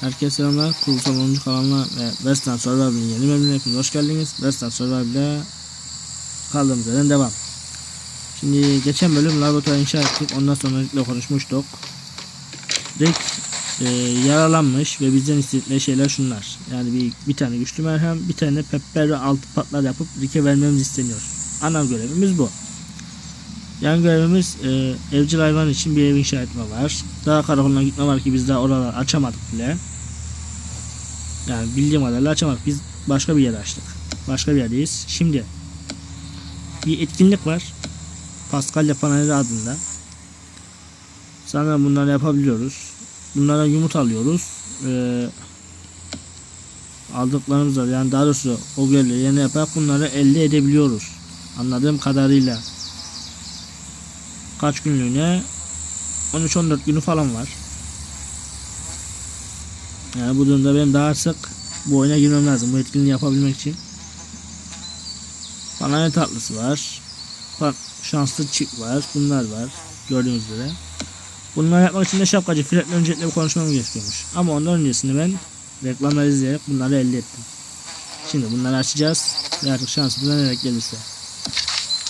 Herkese selamlar. Kurulsal 10. kanalına ve Western Survival'in yeni bölümüne hepiniz hoş geldiniz. Western Survival'de kaldığımız yerden devam. Şimdi geçen bölüm laboratuvar inşa ettik. Ondan sonra konuşmuştuk. Rick e, yaralanmış ve bizden istedikleri şeyler şunlar. Yani bir, bir tane güçlü merhem, bir tane pepper ve altı patlar yapıp Rick'e vermemiz isteniyor. Ana görevimiz bu. Yan görevimiz e, evcil hayvan için bir ev inşa etme var. Daha karakoluna gitme var ki biz daha oraları açamadık bile. Yani bildiğim kadarıyla açamadık. Biz başka bir yer açtık. Başka bir yerdeyiz. Şimdi bir etkinlik var. Pascal Paneli adında. Sanırım bunları yapabiliyoruz. Bunlara yumurta alıyoruz. Ee, aldıklarımızda yani daha doğrusu o görevleri yerine yaparak bunları elde edebiliyoruz. Anladığım kadarıyla kaç günlüğüne 13-14 günü falan var. Yani bu durumda benim daha sık bu oyuna girmem lazım bu etkinliği yapabilmek için. Bana ne tatlısı var. Şanslı çift var. Bunlar var. Gördüğünüz üzere. Bunları yapmak için de şapkacı Fred'le öncelikle bir konuşmam gerekiyormuş. Ama ondan öncesinde ben reklamları izleyerek bunları elde ettim. Şimdi bunları açacağız. Ve artık şansımıza ne gelirse.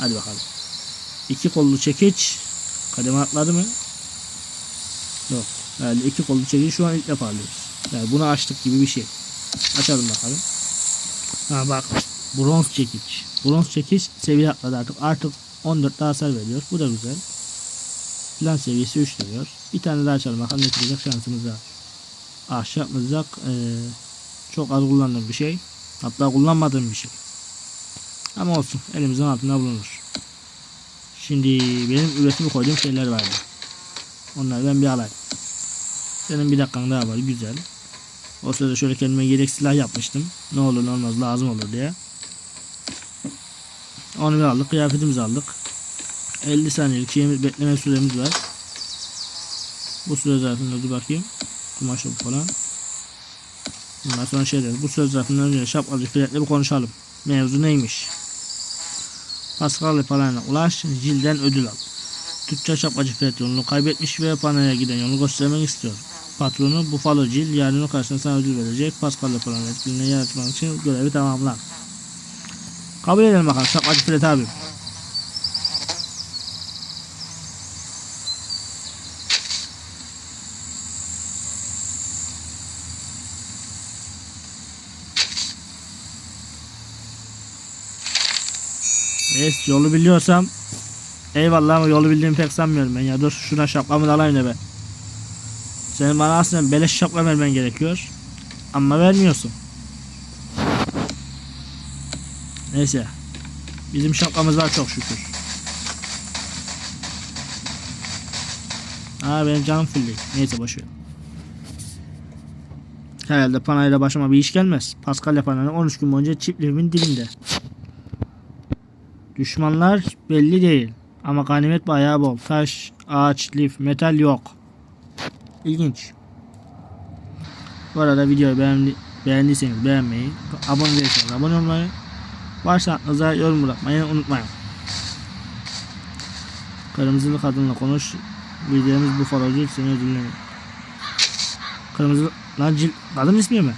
Hadi bakalım. İki kollu çekiç kademe atladı mı? Yok. Yani iki kollu çekiç şu an ilk defa alıyoruz. Yani bunu açtık gibi bir şey. Açalım bakalım. Ha bak. Bronz çekiç. Bronz çekiç seviye atladı artık. Artık 14 daha hasar veriyor. Bu da güzel. Plan seviyesi 3 diyor. Bir tane daha açalım bakalım ne çıkacak şansımız var. Ahşap mızrak ee, çok az kullandığım bir şey. Hatta kullanmadığım bir şey. Ama olsun elimizin altında bulunur. Şimdi benim üretimi koyduğum şeyler vardı. Onları ben bir alayım. Senin bir dakikan daha var güzel. O sırada şöyle kendime yedek silah yapmıştım. Ne olur ne olmaz lazım olur diye. Onu bir aldık. Kıyafetimizi aldık. 50 saniyelik şeyimiz, bekleme süremiz var. Bu süre zarfında dur bakayım. Kumaş falan. Bundan sonra şey deriz. Bu süre zarfından önce şapkacı filetle bir konuşalım. Mevzu neymiş? Pascal Palan'a ulaş, Jil'den ödül al. Tüccar şapkacı Fred yolunu kaybetmiş ve Pana'ya giden yolu göstermek istiyor. Patronu Buffalo Jill yarının karşısında sana ödül verecek. Pascal Palan'a etkinliğini yaratmak için görevi tamamla. Kabul edelim bakalım şapkacı Fred abi. Evet yolu biliyorsam Eyvallah ama yolu bildiğimi pek sanmıyorum ben ya. Dur şuna şapkamı da alayım da ben. Senin bana aslında beleş şapka vermen gerekiyor. Ama vermiyorsun. Neyse. Bizim şapkamız var çok şükür. Aa benim canım full değil. Neyse boşver. Herhalde panayla başıma bir iş gelmez. Pascal Panayla 13 gün boyunca çiftliğimin dilinde. Düşmanlar belli değil. Ama ganimet bayağı bol. Taş, ağaç, lif, metal yok. İlginç. Bu arada videoyu beğendi, beğendiyseniz beğenmeyi, abone değilseniz abone olmayı, varsa aklınıza yorum bırakmayı unutmayın. Kırmızılı kadınla konuş. Videomuz bu falocu seni ödüllemeyin. Kırmızı lan cil kadın ismi mi?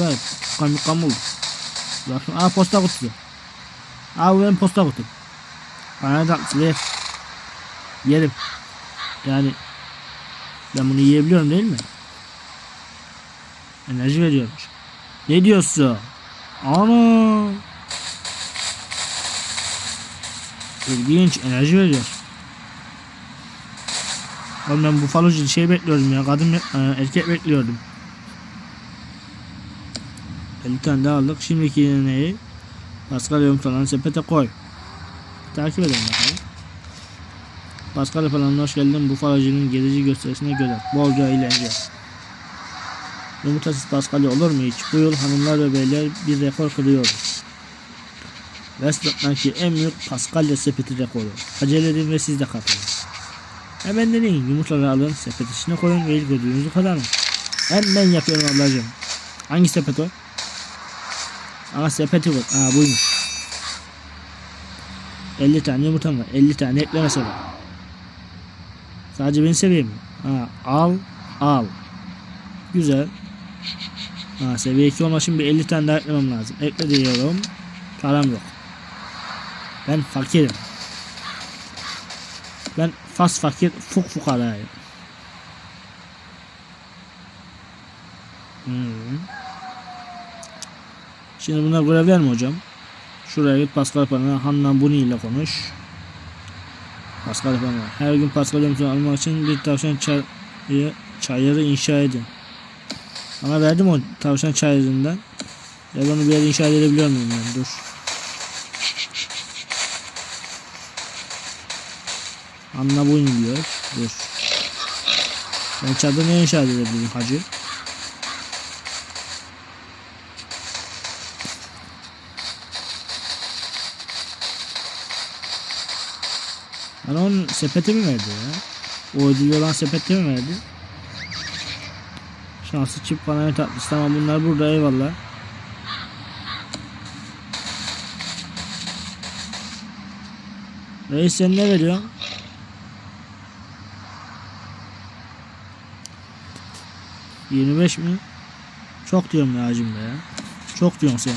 Var. Kan kan oldu. Bakın aa posta kutusu. Aa bu benim posta kutum. Bana da ver. Yerim. Yani ben bunu yiyebiliyorum değil mi? Enerji veriyormuş. Ne diyorsun? Ana. İlginç enerji veriyor. Oğlum ben bufalocu şey bekliyordum ya kadın e, erkek bekliyordum. 50 tane daha aldık. Şimdiki neyi? Pascal yumurtalarını sepete koy. Takip edelim bakalım. Pascal falan hoş geldin. Bu faracının gerici gösterisine göre. Bolca eğlence. Yumurtasız Pascal olur mu hiç? Bu yıl hanımlar ve beyler bir rekor kırıyoruz. Westland'daki en büyük Paskalya sepeti rekoru. Acele edin ve siz de katılın. Hemen deneyin. Yumurtaları alın, sepet içine koyun ve ilk ödülünüzü kazanın. Hemen yapıyorum ablacığım. Hangi sepet o? Aa sepeti var. Aa buymuş. 50 tane yumurtam var. 50 tane ekle mesela. Sadece beni seveyim mi? Al al. Güzel. Ha, seviye 2 olmak için bir 50 tane daha eklemem lazım. Ekle diyorum. Param yok. Ben fakirim. Ben fas fakir fuk fukarayım. Hmm. Şimdi bunlar görevler mi hocam? Şuraya git Pascal Pan'a Handan Buni ile konuş. Pascal Pan'a. Her gün Pascal Yomsunu almak için bir tavşan çayı, çayırı inşa edin. Ama verdim o tavşan çayırından. Ya onu bir yere inşa edebiliyor muyum ben? Dur. Anla Buni diyor. Dur. Ben çadır ne inşa edebilirim hacı? Bana onun sepeti mi verdi ya? O ödülü olan sepeti mi verdi? Şanslı çift bana tatlısı. Tamam bunlar burada eyvallah. Reis sen ne veriyorsun? Yirmi beş mi? Çok diyorum ya hacım be ya. Çok diyorsun sen.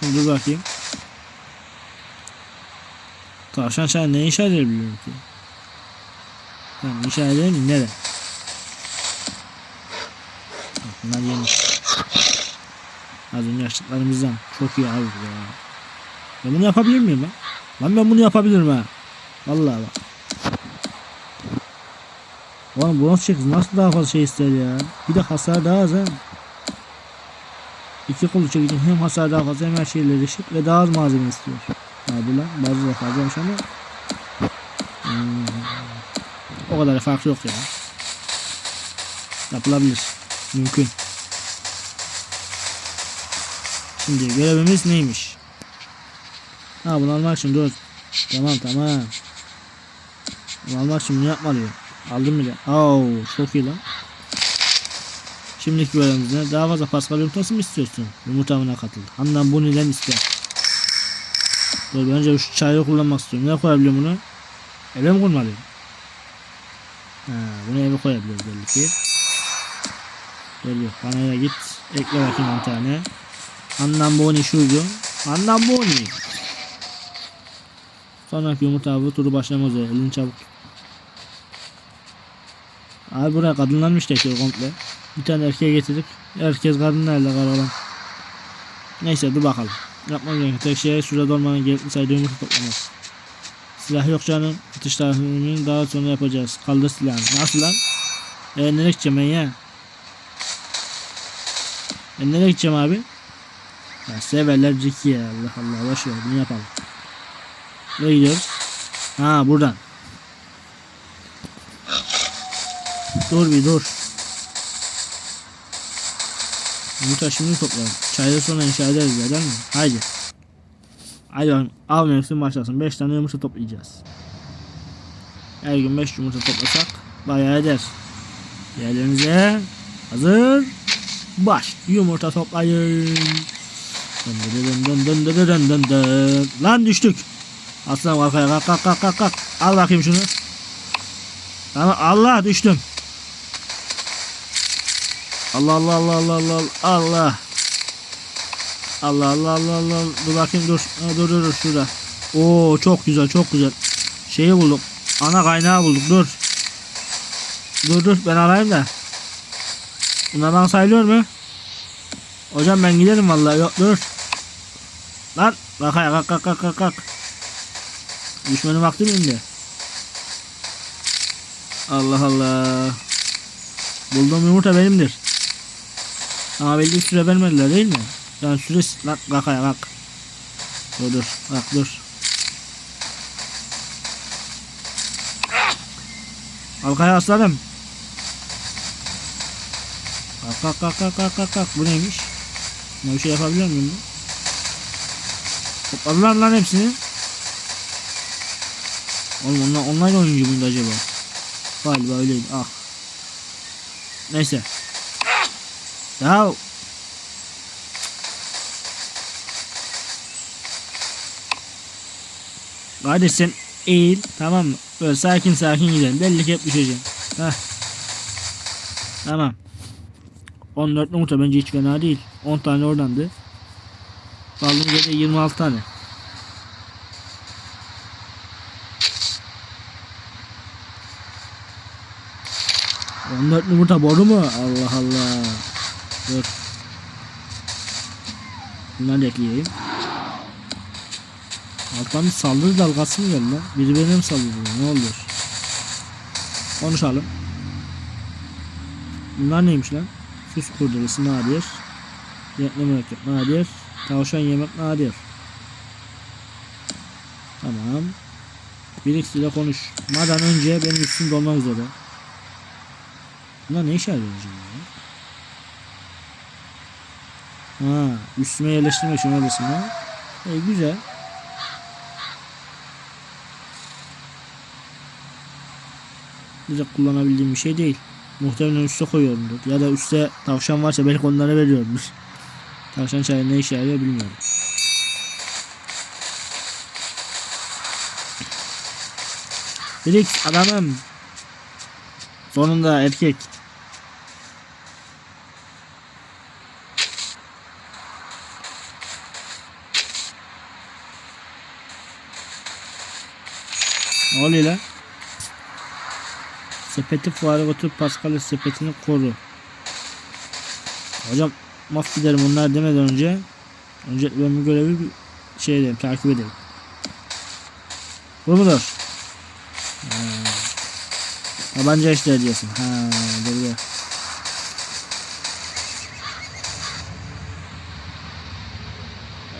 Şimdi dur bakayım. Tavşan sen ne inşa edebiliyorum ki? Tamam inşa edelim? Nere? Bunlar yemiş. Az önce yaşlıklarımızdan. Çok iyi abi bu ya. Ben bunu yapabilir miyim lan? Lan ben bunu yapabilirim ha. Vallahi bak. Oğlum bronz çekiz nasıl daha fazla şey ister ya? Bir de hasar daha az ha. İki kolu çekicin hem hasar daha fazla hem her şeyle eşit ve daha az malzeme istiyor. Abi lan bazı da fazlamış ama hmm, o kadar fark yok ya. Yapılabilir. Mümkün. Şimdi görevimiz neymiş? Ha bunu almak için dur. Tamam tamam. Bunu almak için bunu yapmalıyım. Aldım bile. Oo çok iyi lan. Şimdiki görevimiz ne? Daha fazla Pascal yumurtası mı istiyorsun? Yumurtamına katıl. Handan bunu ile iste. Dur önce şu çayı kullanmak istiyorum. Ne koyabiliyorum bunu? Eve mi koymalıyım? Ha, bunu eve koyabiliyoruz belli ki. Geliyor. Panaya git. Ekle bakayım bir tane. Annem boni şuydu. Annem boni. Sonraki yumurta avı turu başlamaz üzere. Elini çabuk. Abi buraya kadınlar mı işletiyor komple? Bir tane erkeğe getirdik. Herkes kadınlarla karalan. Neyse dur bakalım. Yapmam gereken tek şey sürede olmanın gerekli sayıda yumurta toplamak. Silah yok canım. Atış tahminini daha sonra yapacağız. Kaldır silahını. Nasıl lan? E nereye gideceğim ben ya? Ben nereye gideceğim abi? Ya severler Ricky ya. Allah Allah. Boş ver bunu yapalım. Nereye gidiyoruz? Ha buradan. Dur bir dur. Yumurta şimdi toplayalım. Çayda sonra inşa ederiz ya mi? Haydi. Haydi bakalım. Av mevsim başlasın. 5 tane yumurta toplayacağız. Her gün 5 yumurta toplasak bayağı eder. Yerlerinize hazır. Baş. Yumurta toplayın. Dın dın dın dın dın dın dın dın. Lan düştük. Aslan kalk kalk kalk kalk kalk kalk. Al bakayım şunu. Tamam Allah düştüm. Allah Allah Allah Allah Allah Allah. Allah Allah Allah Allah. Dur bakayım dur. Ha, dur dur şurada. Oo çok güzel çok güzel. Şeyi bulduk. Ana kaynağı bulduk dur. Dur dur ben arayayım da. Bunlardan sayılıyor mu? Hocam ben giderim vallahi yok dur. Lan kalk kalk kalk kalk kalk kalk. Düşmenin vakti mi indi? Allah Allah. Bulduğum yumurta benimdir. Ama belli süre vermediler değil mi? Yani süre bak kalk ayağa kalk. Dur dur bak dur. Kalk ayağa aslanım. Kalk kalk kalk kalk kalk kalk. Bu neymiş? Ne bir şey yapabiliyor muyum? Topladılar lan hepsini. Oğlum onlar online oyuncu muydu acaba? Galiba öyleydi. Ah. Neyse. Ya Kardeş sen eğil tamam mı? Böyle sakin sakin gidelim. Belli ki hep düşeceğim. Heh. Tamam. 14 yumurta bence hiç fena değil. 10 tane oradandı. Kaldım gece 26 tane. On dört yumurta boru mu? Allah Allah. Dur. Bunları da ekleyeyim. Alttan saldırı dalgası mı geldi lan? Biri benim saldırıyor. Ne olur? Konuşalım. Bunlar neymiş lan? Süs kurdurası nadir. Renkli mürekkep nadir. Tavşan yemek nadir. Tamam. Bir ile konuş. Madan önce benim üstüm dolmak üzere. Bunlar ne işe yarıyor acaba? Ha, üstüme yerleştirmek için öylesine. E, güzel. Direkt kullanabildiğim bir şey değil. Muhtemelen üste koyuyorumdur. Ya da üstte tavşan varsa belki onlara veriyorumdur. Tavşan çayı ne işe yarıyor bilmiyorum. Felix adamım. Sonunda erkek. Ne oluyor lan? Sepeti fuara götür Pascal'ın sepetini koru. Hocam maf giderim bunlar demeden önce önce ben bu görevi bir şey edelim takip edelim. Bu mudur? Ha. Tabanca işleri diyorsun. Ha, dur gel.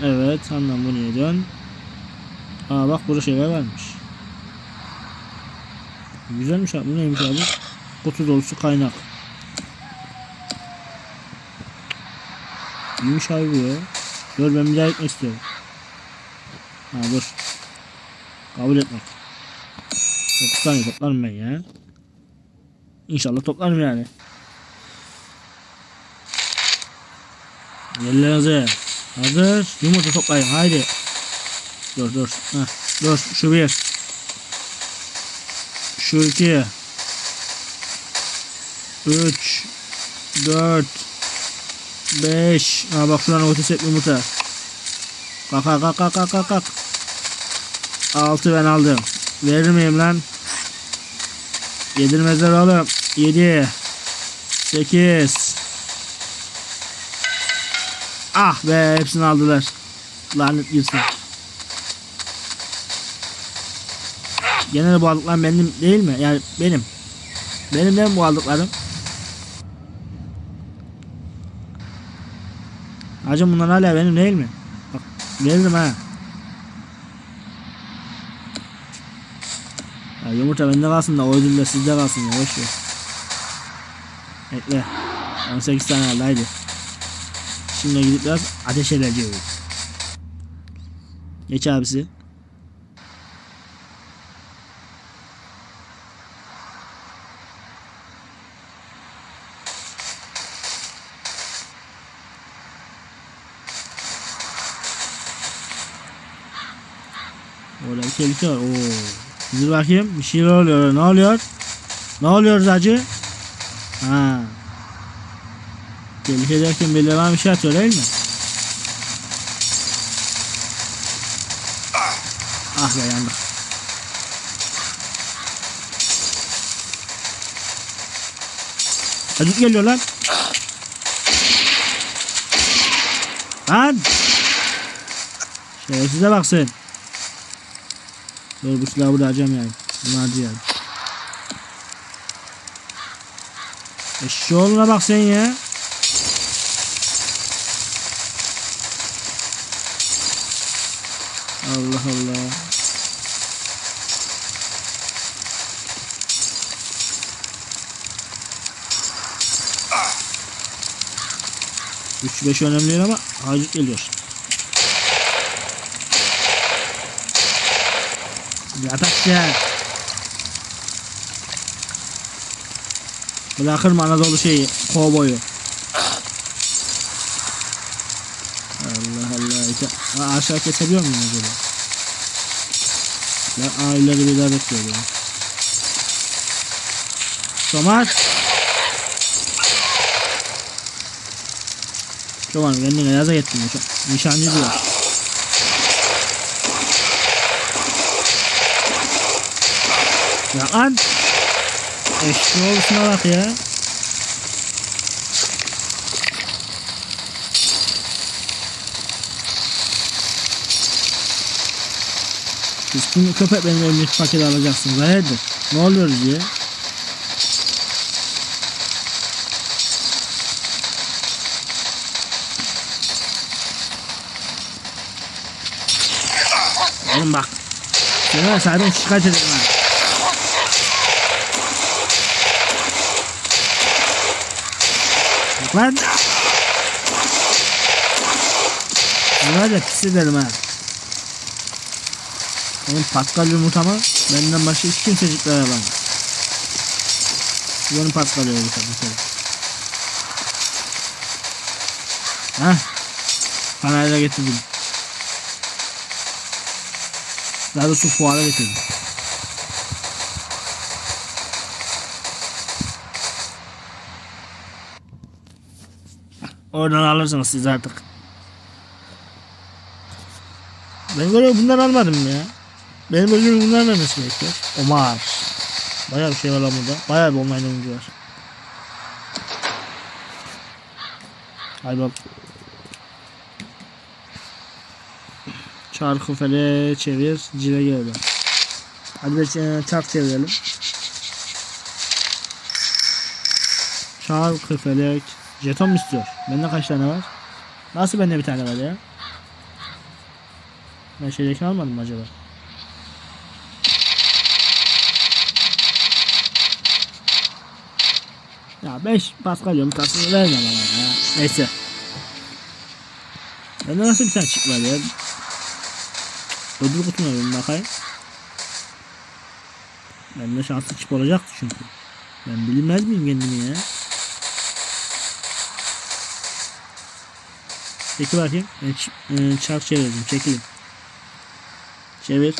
Evet, anlam bu niye dön? Aa bak burada şeyler varmış. Güzelmiş abi. Bu neymiş abi? Kutu dolusu kaynak. İyiymiş abi bu ya. Dur ben bir daha gitmek istiyorum. Ha dur. Kabul etmek. 9 tane toplarım ben ya. İnşallah toplarım yani. Yerler hazır. Hazır. Yumurta toplayın. Haydi. Dur dur. Heh. Dur. Şu bir. Şu iki. Üç. Dört. Beş. Ha bak şuranın ötesi hep yumurta. Kalk kalk kalk kalk kalk kalk. Altı ben aldım. Verir miyim lan? Yedirmezler oğlum. Yedi. Sekiz. Ah be hepsini aldılar. Lanet girsin. Genel bu aldıklarım benim değil mi? Yani benim. Benim değil bu aldıklarım? Hacım bunlar hala benim değil mi? Bak veririm ha. Ya yumurta bende kalsın da o ödül de sizde kalsın ya boş ver. Bekle. 18 tane aldı haydi. Şimdi gidip biraz ateş edeceğiz. Geç abisi. Tehlike var. Oo. Dur bakayım. Bir şeyler oluyor. Ne oluyor? Ne oluyor zacı? Ha. Tehlike derken bana bir şey atıyor değil mi? Ah be yandık. Acık geliyor lan. Lan. Şerefsize baksın. Dur bu silahı harcam yani. Bunu harcayalım. Eşşoğluna bak sen ya. Allah Allah. Üç beş önemli ama acil geliyor. Yatak ya. Bırakır mı Anadolu şeyi, kovboyu? Allah Allah. Aşağı kesebiliyor muyum acaba? Aa ileri bir daha bekliyor beni. Somar. Çoban kendine yaza gittin. Nişancı diyor. Ya lan. Eşki oluşuna bak ya. Siz kim köpek benim elimdeki paketi alacaksınız. Hayırdır? Ne oluyor diye. Oğlum bak. Seni sahiden şikayet ederim ha. Lan. Bunlar da pis ederim ha. Oğlum Pascal yumurtamı benden başka hiç kimsecikler alamaz. Benim Pascal yumurta mesela. Hah. Panayla getirdim. Daha doğrusu fuara getirdim. Oradan alırsınız siz artık. Ben böyle bundan almadım ya. Benim özüm bunlar vermesi gerekiyor. Omar. Bayağı bir şey var lan burada. Bayağı bir online oyuncu var. Hay bak. Çarkı fele çevir. Cile geldi. Hadi bir çark çevirelim. Çarkı felek. Jeton mu istiyor? Bende kaç tane var? Nasıl bende bir tane var ya? Ben şeydeki almadım mı acaba? Ya 5 Pascal yumurtasını verme bana ya. Neyse. Bende nasıl bir tane çık var ya? Ödül kutuna bir bakayım. Bende şanslı çip olacaktı çünkü. Ben bilmez miyim kendimi ya? Peki bakayım. Ç- e, çark çevirdim. Çekilin. Çevir.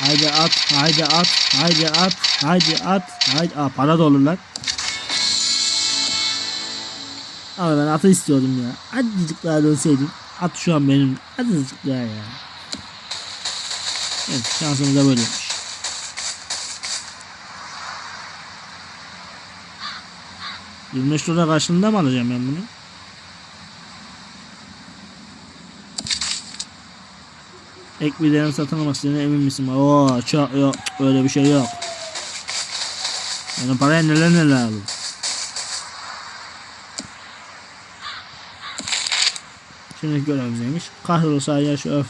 Haydi at. Haydi at. Haydi at. Haydi at. Haydi. Aa para da. Ama ben atı istiyordum ya. Azıcık daha dönseydim. At şu an benim. Azıcık daha ya. Evet şansımız da böyleymiş. Yirmi karşılığında mı alacağım ben bunu? Ek bir değerim satın almak istediğine emin misin? Oo çok yok öyle bir şey yok. Benim paraya neler neler aldım. Şimdi görevimiz neymiş? Kahrolsa yaş öf.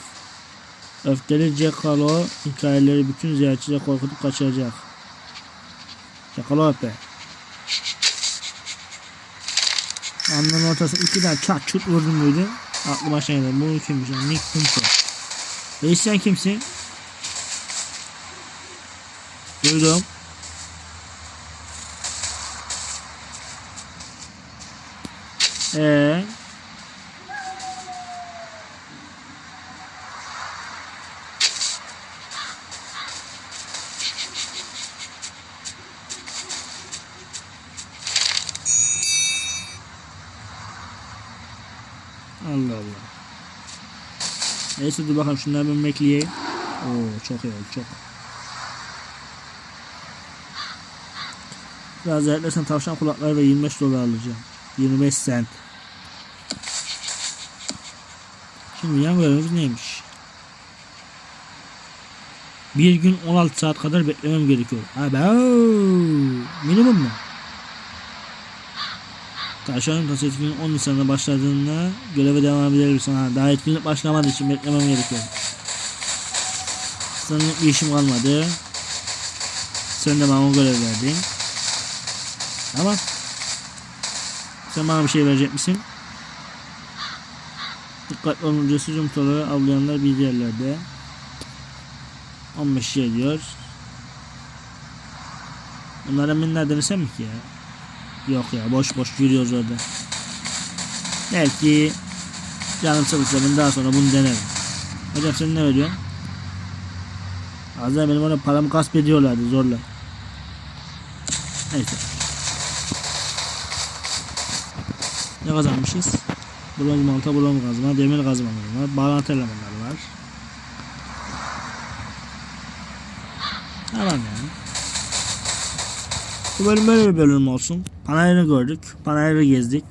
Öfkeli Cekalo hikayeleri bütün ziyaretçileri korkutup kaçıracak. Cekalo öpe. Anlamın ortasına iki tane çat çut vurdum böyle. Aklı başına geldi. Bu kimmiş? Yani Nick Punto. Reis sen kimsin? Duydum. Eee? Neyse dur bakalım şunları ben bekleyeyim. Oo çok iyi oldu çok. Biraz eklersen tavşan kulakları ve 25 dolar alacağım. 25 cent. Şimdi yan görevimiz neymiş? Bir gün 16 saat kadar beklemem gerekiyor. Aba minimum mu? Tavşanın tası etkinliğin 10 Nisan'da başladığında göreve devam edebilirsin. Ha, daha etkinlik başlamadığı için beklemem gerekiyor. Senin bir işim kalmadı. Sen de bana o görev verdin. Tamam. Sen bana bir şey verecek misin? Dikkatli olun cesur yumurtaları avlayanlar bir yerlerde. 15 şey diyor. Bunlara minler denesem mi ki ya? Yok ya boş boş yürüyoruz orada. Belki canım sıkılsa ben daha sonra bunu denerim. Hocam sen ne veriyorsun? Az benim ona paramı gasp ediyorlardı zorla. Neyse. Ne kazanmışız? Bronz malta, bronz kazma, demir kazmalar var. Bağlantı elemanları var. Tamam yani. Bu bölüm böyle bir bölüm olsun. Panayır'ı gördük. Panayır'ı gezdik.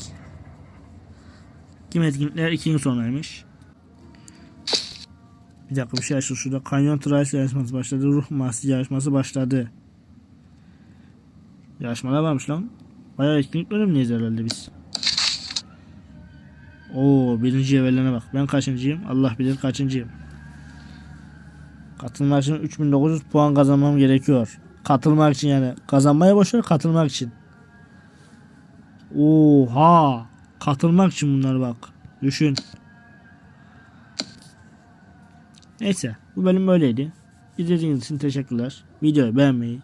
Kim etkinlikler iki gün sonraymış. Bir dakika bir şey açtı şurada. Kanyon Trials yarışması başladı. Ruh Mahsi yarışması başladı. Yarışmalar varmış lan. Bayağı etkinlik bölümündeyiz herhalde biz. Oo birinci evvelene bak. Ben kaçıncıyım? Allah bilir kaçıncıyım. Katılmak için 3900 puan kazanmam gerekiyor. Katılmak için yani. Kazanmaya boşver katılmak için. Oha. Katılmak için bunlar bak. Düşün. Neyse. Bu bölüm böyleydi. İzlediğiniz için teşekkürler. Videoyu beğenmeyi,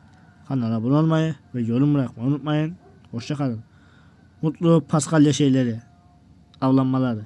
kanala abone olmayı ve yorum bırakmayı unutmayın. Hoşçakalın. Mutlu Paskalya şeyleri. Avlanmaları.